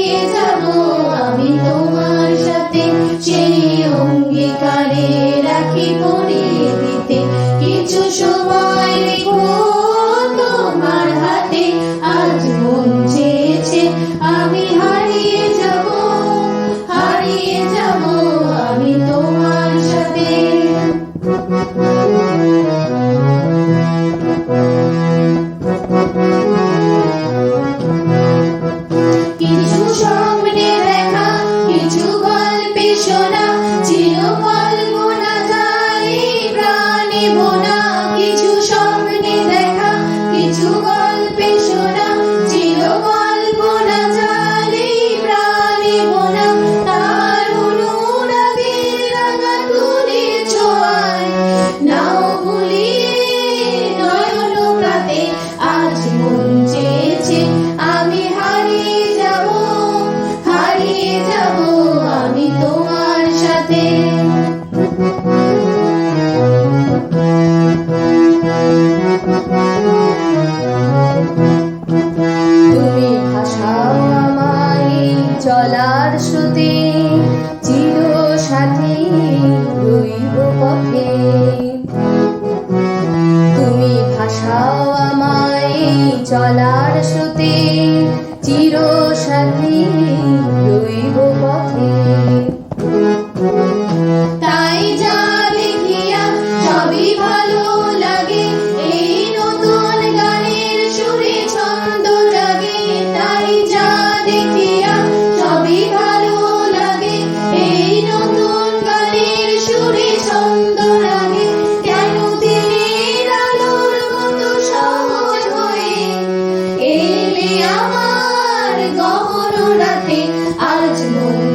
is চলার সুতি চির সাথী পথে। তুমি ভাষাও আমায় চলার সুতি চির সাথী রাতে আজ মন